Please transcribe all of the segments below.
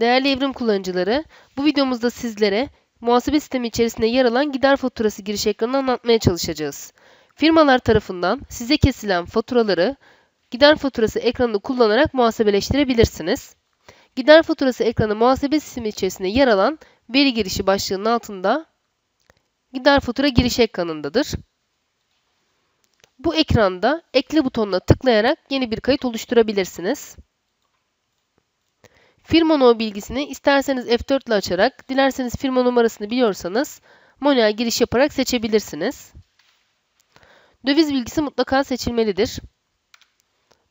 Değerli evrim kullanıcıları, bu videomuzda sizlere muhasebe sistemi içerisinde yer alan gider faturası giriş ekranını anlatmaya çalışacağız. Firmalar tarafından size kesilen faturaları gider faturası ekranını kullanarak muhasebeleştirebilirsiniz. Gider faturası ekranı muhasebe sistemi içerisinde yer alan veri girişi başlığının altında gider fatura giriş ekranındadır. Bu ekranda ekle butonuna tıklayarak yeni bir kayıt oluşturabilirsiniz. Firma no bilgisini isterseniz F4 ile açarak, dilerseniz firma numarasını biliyorsanız manuel giriş yaparak seçebilirsiniz. Döviz bilgisi mutlaka seçilmelidir.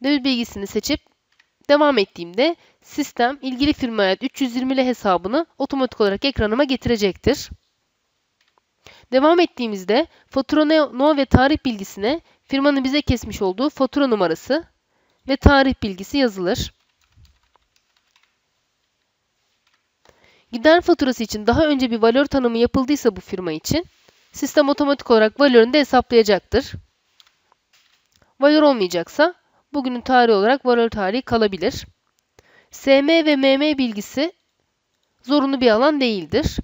Döviz bilgisini seçip devam ettiğimde sistem ilgili firmaya ait 320'li hesabını otomatik olarak ekranıma getirecektir. Devam ettiğimizde fatura no ve tarih bilgisine firmanın bize kesmiş olduğu fatura numarası ve tarih bilgisi yazılır. Gider faturası için daha önce bir valör tanımı yapıldıysa bu firma için sistem otomatik olarak valörünü de hesaplayacaktır. Valör olmayacaksa bugünün tarihi olarak valör tarihi kalabilir. SM ve MM bilgisi zorunlu bir alan değildir.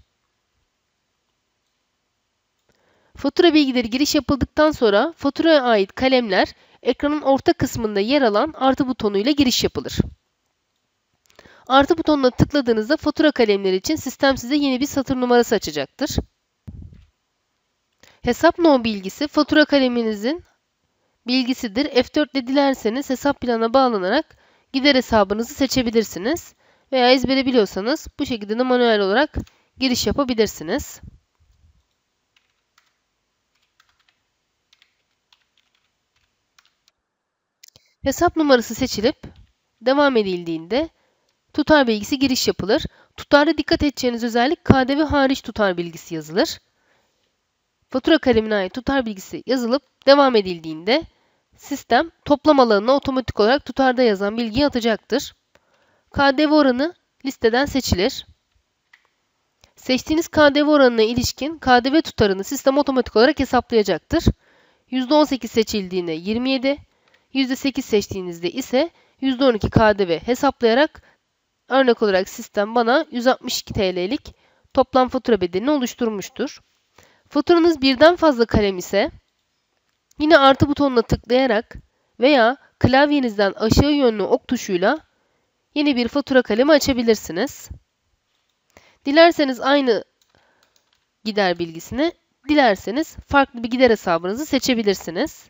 Fatura bilgileri giriş yapıldıktan sonra faturaya ait kalemler ekranın orta kısmında yer alan artı butonuyla giriş yapılır. Artı butonuna tıkladığınızda fatura kalemleri için sistem size yeni bir satır numarası açacaktır. Hesap no bilgisi fatura kaleminizin bilgisidir. F4 ile dilerseniz hesap planına bağlanarak gider hesabınızı seçebilirsiniz. Veya ezbere biliyorsanız bu şekilde de manuel olarak giriş yapabilirsiniz. Hesap numarası seçilip devam edildiğinde tutar bilgisi giriş yapılır. Tutarda dikkat edeceğiniz özellik KDV hariç tutar bilgisi yazılır. Fatura kalemine ait tutar bilgisi yazılıp devam edildiğinde sistem toplam alanına otomatik olarak tutarda yazan bilgiyi atacaktır. KDV oranı listeden seçilir. Seçtiğiniz KDV oranına ilişkin KDV tutarını sistem otomatik olarak hesaplayacaktır. %18 seçildiğinde 27, %8 seçtiğinizde ise %12 KDV hesaplayarak örnek olarak sistem bana 162 TL'lik toplam fatura bedelini oluşturmuştur. Faturanız birden fazla kalem ise yine artı butonuna tıklayarak veya klavyenizden aşağı yönlü ok tuşuyla yeni bir fatura kalemi açabilirsiniz. Dilerseniz aynı gider bilgisini, dilerseniz farklı bir gider hesabınızı seçebilirsiniz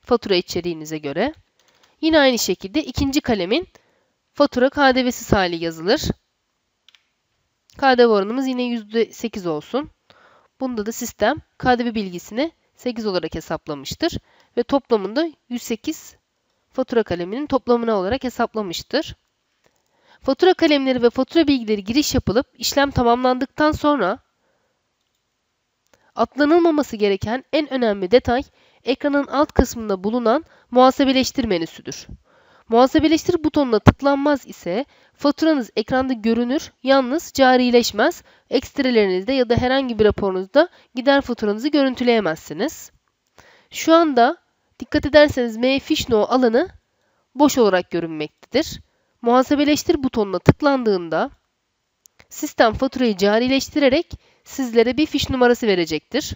fatura içeriğinize göre. Yine aynı şekilde ikinci kalemin fatura KDV'siz hali yazılır. KDV oranımız yine %8 olsun. Bunda da sistem KDV bilgisini 8 olarak hesaplamıştır ve toplamında 108 fatura kaleminin toplamını olarak hesaplamıştır. Fatura kalemleri ve fatura bilgileri giriş yapılıp işlem tamamlandıktan sonra atlanılmaması gereken en önemli detay ekranın alt kısmında bulunan muhasebeleştir menüsüdür. Muhasebeleştir butonuna tıklanmaz ise faturanız ekranda görünür, yalnız carileşmez. Ekstrelerinizde ya da herhangi bir raporunuzda gider faturanızı görüntüleyemezsiniz. Şu anda dikkat ederseniz M Fish No alanı boş olarak görünmektedir. Muhasebeleştir butonuna tıklandığında sistem faturayı carileştirerek sizlere bir fiş numarası verecektir.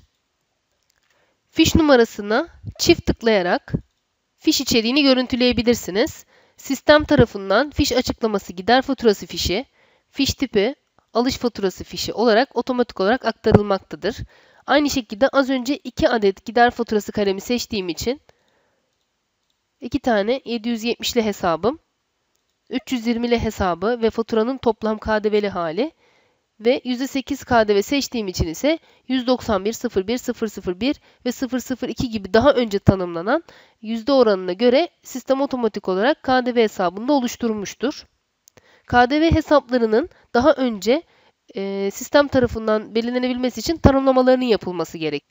Fiş numarasına çift tıklayarak fiş içeriğini görüntüleyebilirsiniz. Sistem tarafından fiş açıklaması gider faturası fişi, fiş tipi alış faturası fişi olarak otomatik olarak aktarılmaktadır. Aynı şekilde az önce 2 adet gider faturası kalemi seçtiğim için 2 tane 770'li hesabım, 320'li hesabı ve faturanın toplam KDV'li hali ve %8 KDV seçtiğim için ise 191, 01, 001 ve 002 gibi daha önce tanımlanan yüzde oranına göre sistem otomatik olarak KDV hesabında oluşturmuştur. KDV hesaplarının daha önce e, sistem tarafından belirlenebilmesi için tanımlamalarının yapılması gerek.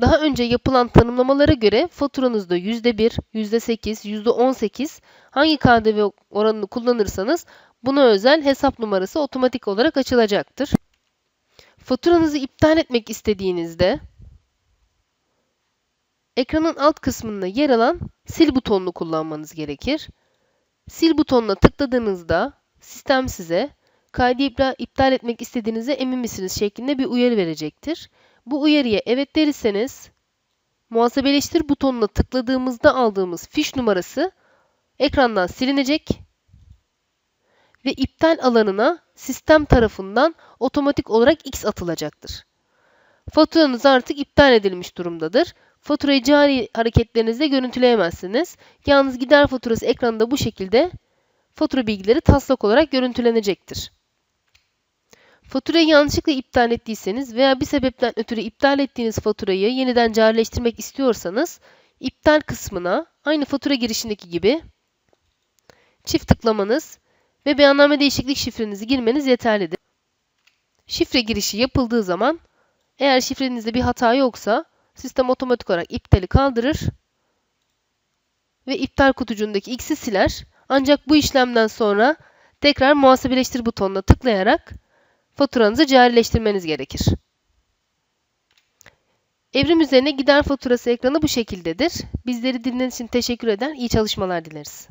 Daha önce yapılan tanımlamalara göre faturanızda %1, %8, %18 hangi KDV oranını kullanırsanız Buna özel hesap numarası otomatik olarak açılacaktır. Faturanızı iptal etmek istediğinizde ekranın alt kısmında yer alan sil butonunu kullanmanız gerekir. Sil butonuna tıkladığınızda sistem size kaydı iptal, etmek istediğinize emin misiniz şeklinde bir uyarı verecektir. Bu uyarıya evet derirseniz muhasebeleştir butonuna tıkladığımızda aldığımız fiş numarası ekrandan silinecek ve iptal alanına sistem tarafından otomatik olarak X atılacaktır. Faturanız artık iptal edilmiş durumdadır. Faturayı cari hareketlerinizde görüntüleyemezsiniz. Yalnız gider faturası ekranında bu şekilde fatura bilgileri taslak olarak görüntülenecektir. Faturayı yanlışlıkla iptal ettiyseniz veya bir sebepten ötürü iptal ettiğiniz faturayı yeniden carileştirmek istiyorsanız iptal kısmına aynı fatura girişindeki gibi çift tıklamanız ve beyanname değişiklik şifrenizi girmeniz yeterlidir. Şifre girişi yapıldığı zaman eğer şifrenizde bir hata yoksa sistem otomatik olarak iptali kaldırır ve iptal kutucuğundaki X'i siler. Ancak bu işlemden sonra tekrar muhasebeleştir butonuna tıklayarak faturanızı carileştirmeniz gerekir. Evrim üzerine gider faturası ekranı bu şekildedir. Bizleri dinlediğiniz için teşekkür eder, iyi çalışmalar dileriz.